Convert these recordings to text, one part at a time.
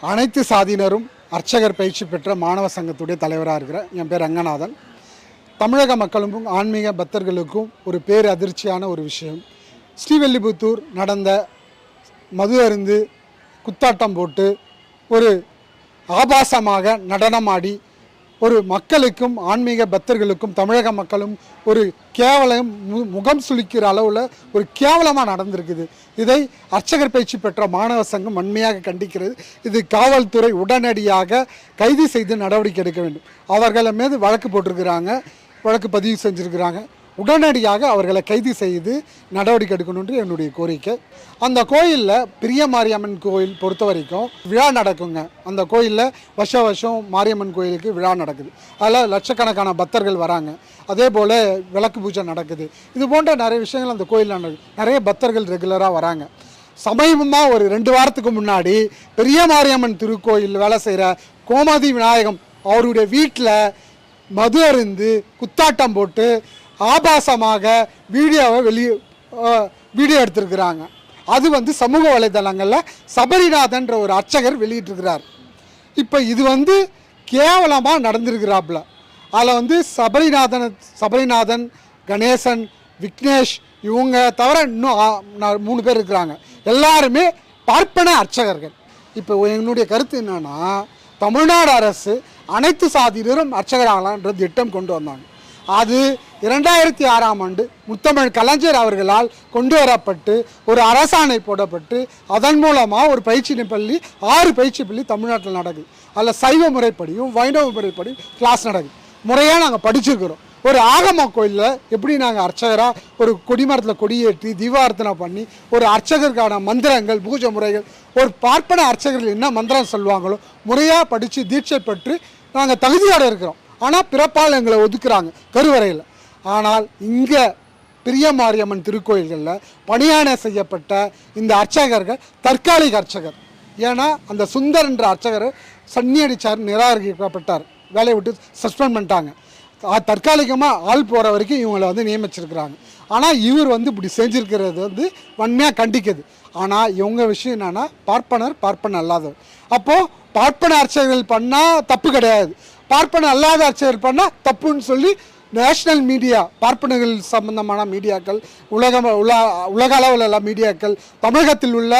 அனைத்து சாதியினரும் அர்ச்சகர் பயிற்சி பெற்ற மாணவ சங்கத்துடைய தலைவராக இருக்கிற என் பேர் ரங்கநாதன். தமிழக மக்களுக்கும் ஆன்மீக பக்தர்களுக்கும் ஒரு பேர் அதிர்ச்சியான ஒரு விஷயம். ஸ்ரீவெல்லிபுத்தூர் நடந்த மது அருந்து குத்தாட்டம் போட்டு ஒரு ஆபாசமாக நடனமாடி ஒரு மக்களுக்கும் ஆன்மீக பக்தர்களுக்கும் தமிழக மக்களும் ஒரு கேவலம் மு- முகம் சுளிக்கிற அளவில் ஒரு கேவலமாக நடந்திருக்குது. இதை அர்ச்சகர் பயிற்சி பெற்ற மாணவ சங்கம் வன்மையாக கண்டிக்கிறது. இது காவல்துறை உடனடியாக கைது செய்து நடவடிக்கை எடுக்க வேண்டும். அவர்கள் மீது வழக்கு போட்டிருக்கிறாங்க வழக்கு பதிவு செஞ்சுருக்கிறாங்க. உடனடியாக அவர்களை கைது செய்து நடவடிக்கை எடுக்கணுன்று என்னுடைய கோரிக்கை. அந்த கோயிலில் பிரிய மாரியம்மன் கோயில் பொறுத்த வரைக்கும் விழா நடக்குங்க. அந்த கோயிலில் வருஷ வருஷம் மாரியம்மன் கோயிலுக்கு விழா நடக்குது. அதில் லட்சக்கணக்கான பக்தர்கள் வராங்க. அதே போல் விளக்கு பூஜை நடக்குது. இது போன்ற நிறைய விஷயங்கள் அந்த கோயிலில் நடக்குது நிறைய பக்தர்கள் ரெகுலராக வராங்க. சமீபமாக ஒரு ரெண்டு வாரத்துக்கு முன்னாடி பெரிய மாரியம்மன் திருக்கோயில் வேலை செய்கிற கோமதி விநாயகம் அவருடைய வீட்டில் மது அருந்து குத்தாட்டம் போட்டு ஆபாசமாக வீடியோவை வெளியே வீடியோ எடுத்திருக்கிறாங்க. அது வந்து சமூக வலைதளங்களில் சபரிநாதன்ற ஒரு அர்ச்சகர் வெளியிட்டிருக்கிறார். இப்போ இது வந்து கேவலமாக நடந்திருக்கிறாப்புல. அதில் வந்து சபரிநாதன் சபரிநாதன் கணேசன் விக்னேஷ் இவங்க தவிர இன்னும் மூணு பேர் இருக்கிறாங்க. எல்லாருமே பார்ப்பன அர்ச்சகர்கள். இப்போ என்னுடைய கருத்து என்னென்னா தமிழ்நாடு அரசு அனைத்து சாதியினரும் அர்ச்சகராகலான்ற திட்டம் கொண்டு வந்தாங்க. அது இரண்டாயிரத்தி ஆறாம் ஆண்டு முத்தமிழ் கலைஞர் அவர்களால் கொண்டு வரப்பட்டு ஒரு அரசாணை போடப்பட்டு அதன் மூலமாக ஒரு பயிற்சி பள்ளி ஆறு பயிற்சி பள்ளி தமிழ்நாட்டில் நடக்குது. அதில் சைவ முறைப்படியும் வைணவ முறைப்படியும் கிளாஸ் நடக்குது. முறையாக நாங்கள் படிச்சிருக்கிறோம். ஒரு ஆகம கோயிலில் எப்படி நாங்கள் அர்ச்சகராக ஒரு கொடிமரத்தில் கொடியேற்றி தீபார்த்தனை பண்ணி ஒரு அர்ச்சகருக்கான மந்திரங்கள் பூஜை முறைகள் ஒரு பார்ப்பன அர்ச்சகர்கள் என்ன மந்திரம் சொல்லுவாங்களோ முறையாக படித்து தீட்சை பெற்று நாங்கள் தகுதியோட இருக்கிறோம். ஆனால் பிறப்பால் எங்களை ஒதுக்குறாங்க கருவறையில். ஆனால் இங்கே பெரிய மாரியம்மன் திருக்கோயில்களில் பணியாணை செய்யப்பட்ட இந்த அர்ச்சகர்கள் தற்காலிக அர்ச்சகர். ஏன்னா அந்த சுந்தர் என்ற அர்ச்சகர் சன்னி அடிச்சார் நிராகரிக்கப்பட்டார். வேலையை விட்டு சஸ்பெண்ட் பண்ணிட்டாங்க. தற்காலிகமாக ஆள் போகிற வரைக்கும் இவங்களை வந்து நியமிச்சிருக்கிறாங்க. ஆனால் இவர் வந்து இப்படி செஞ்சுருக்கிறது வந்து வன்மையாக கண்டிக்குது. ஆனால் இவங்க விஷயம் என்னென்னா பார்ப்பனர் பார்ப்பன அல்லாதவர். அப்போது பார்ப்பன அர்ச்சகர்கள் பண்ணால் தப்பு கிடையாது. பார்ப்பன அல்லாத அர்ச்சகர்கள் பண்ணால் தப்புன்னு சொல்லி நேஷ்னல் மீடியா பார்ப்பனர்கள் சம்பந்தமான மீடியாக்கள் உலக உலா உலக அளவில் உள்ள மீடியாக்கள் தமிழகத்தில் உள்ள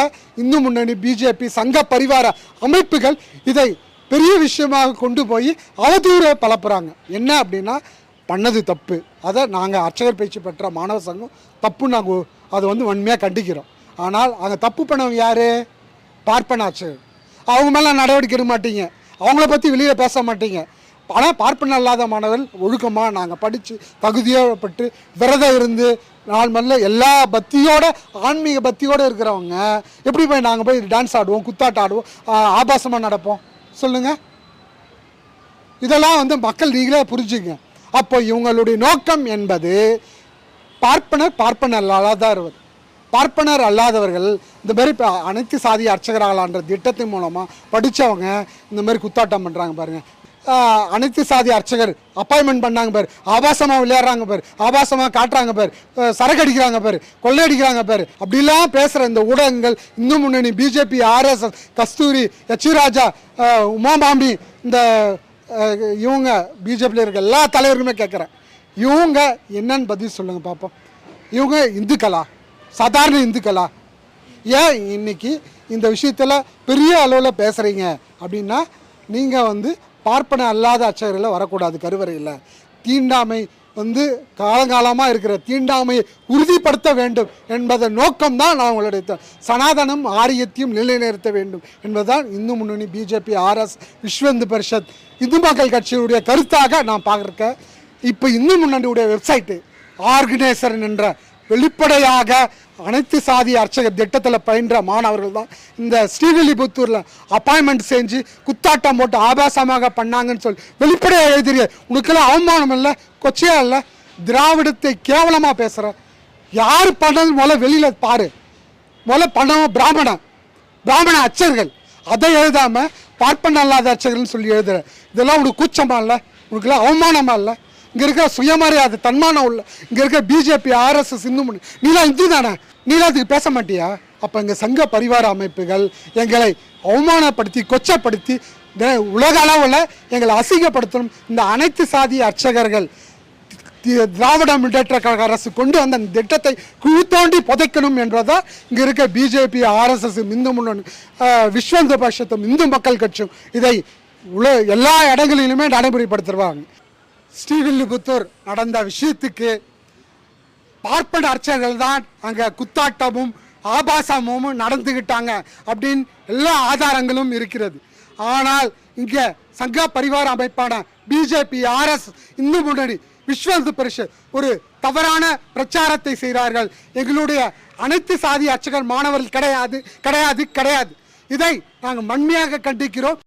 இந்து முன்னணி பிஜேபி சங்க பரிவார அமைப்புகள் இதை பெரிய விஷயமாக கொண்டு போய் அவதூற பலப்புறாங்க என்ன அப்படின்னா பண்ணது தப்பு. அதை நாங்கள் அர்ச்சகர் பயிற்சி பெற்ற மாணவ சங்கம் தப்பு நாங்கள் அதை வந்து வன்மையாக கண்டிக்கிறோம். ஆனால் அங்கே தப்பு பண்ணவங்க யார்? பார்ப்பன அர்ச்சகர். அவங்க மேலே நடவடிக்கை எடுக்க மாட்டீங்க. அவங்கள பற்றி வெளியில் பேச மாட்டீங்க. ஆனால் பார்ப்பன அல்லாத மாணவர்கள் ஒழுக்கமாக நாங்கள் படித்து தகுதியோடப்பட்டு விரதம் இருந்து நாள் மல்ல எல்லா பக்தியோட ஆன்மீக பக்தியோடு இருக்கிறவங்க எப்படி போய் நாங்கள் போய் டான்ஸ் ஆடுவோம் குத்தாட்டம் ஆடுவோம் ஆபாசமாக நடப்போம்? சொல்லுங்கள் இதெல்லாம் வந்து மக்கள் நீங்களே புரிஞ்சுங்க. அப்போ இவங்களுடைய நோக்கம் என்பது பார்ப்பனர் பார்ப்பனர் அல்லாதவர். பார்ப்பனர் அல்லாதவர்கள் இந்த மாதிரி இப்போ அனைத்து சாதி அர்ச்சகராகலான்ற திட்டத்தின் மூலமாக படித்தவங்க இந்த மாதிரி குத்தாட்டம் பண்ணுறாங்க பாருங்கள் அனைத்து சாதி அர்ச்சகர் அப்பாயின்மெண்ட் பண்ணாங்க பேர். ஆபாசமாக விளையாடுறாங்க பேர். ஆபாசமாக காட்டுறாங்க பேர். சரக்கு அடிக்கிறாங்க பாரு. கொள்ளையடிக்கிறாங்க பேர். அப்படிலாம் பேசுகிற இந்த ஊடகங்கள் Hindu Munnani BJP RSS Kasthuri H Raja Uma இந்த இவங்க பிஜேபியில் இருக்க எல்லா தலைவருக்குமே கேட்குறேன். இவங்க என்னன்னு பதில் சொல்லுங்கள் பார்ப்போம். இவங்க இந்துக்களா சாதாரண இந்துக்களா ஏன் இன்னைக்கு இந்த விஷயத்தில் பெரிய அளவில் பேசுகிறீங்க அப்படின்னா நீங்கள் வந்து பார்ப்பன அல்லாத அர்ச்சகர்களில் வரக்கூடாது கருவறையில் தீண்டாமை வந்து காலங்காலமாக இருக்கிற தீண்டாமையை உறுதிப்படுத்த வேண்டும் என்பதன் நோக்கம்தான் நான் உங்களுடைய சனாதனம் ஆரியத்தையும் நிலைநிறுத்த வேண்டும் என்பதுதான் இந்து முன்னணி பிஜேபி ஆர்எஸ் விஸ்வந்து பரிஷத் இந்து மக்கள் கட்சியுடைய கருத்தாக நான் பார்க்குறேன் இப்போ இந்து முன்னணியுடைய வெப்சைட்டு ஆர்கனைசர் என்ற வெளிப்படையாக அனைத்து சாதி அர்ச்சகர் திட்டத்தில் பயின்ற மாணவர்கள் தான் இந்த ஸ்ரீவில்லிபுத்தூரில் அப்பாயின்மெண்ட் செஞ்சு குத்தாட்டம் போட்டு ஆபாசமாக பண்ணாங்கன்னு சொல்லி வெளிப்படையாக எழுதிரிய உனக்கெல்லாம் அவமானம் இல்லை கொச்சையா இல்லை. திராவிடத்தை கேவலமாக பேசுகிற யார் பண்ணது? முதல்ல வெளியில் பாரு. முதல்ல பண்ணவன் பிராமணன் பிராமண அச்சர்கள் அதை எழுதாமல் பார்ப்பன அல்லாத அர்ச்சகர்கள்னு சொல்லி எழுதுற. இதெல்லாம் உனக்கு கூச்சமாக இல்லை? உனக்குலாம் அவமானமாக இல்லை? இங்கே இருக்கிற சுயமரியாதை தன்மானம் உள்ள இங்கே இருக்கிற பிஜேபி ஆர்எஸ்எஸ் இந்து முன்னணி நீலாம் இந்து தானே? நீலாம் அதுக்கு பேச மாட்டியா? அப்போ எங்கள் சங்க பரிவார அமைப்புகள் எங்களை அவமானப்படுத்தி கொச்சப்படுத்தி த- உலக அளவில் எங்களை அசிங்கப்படுத்தணும். இந்த அனைத்து சாதி அர்ச்சகர்கள் திராவிட முன்னேற்ற கழக அரசு கொண்டு வந்த அந்த திட்டத்தை குழுத்தோண்டி புதைக்கணும் என்றதான் இங்கே இருக்க பிஜேபி ஆர்எஸ்எஸ் இந்து முன்னணி விஸ்வந்த பட்சத்தும் இந்து மக்கள் கட்சியும் இதை உல எல்லா இடங்களிலுமே நடைமுறைப்படுத்துவாங்க ஸ்ரீவில்லிபுத்தூர் நடந்த விஷயத்துக்கு பார்ப்பன அர்ச்சகர்கள் தான் அங்கே குத்தாட்டமும் ஆபாசமும் நடந்துக்கிட்டாங்க அப்படின்னு எல்லா ஆதாரங்களும் இருக்கிறது. ஆனால் இங்கே சங்க பரிவார அமைப்பான பிஜேபி ஆர்எஸ் இந்து முன்னணி விஸ்வ இந்து பரிஷத் ஒரு தவறான பிரச்சாரத்தை செய்கிறார்கள். எங்களுடைய அனைத்து சாதி அர்ச்சகர் மாணவர்கள் கிடையாது கிடையாது கிடையாது. இதை நாங்கள் மண்மையாக கண்டிக்கிறோம்.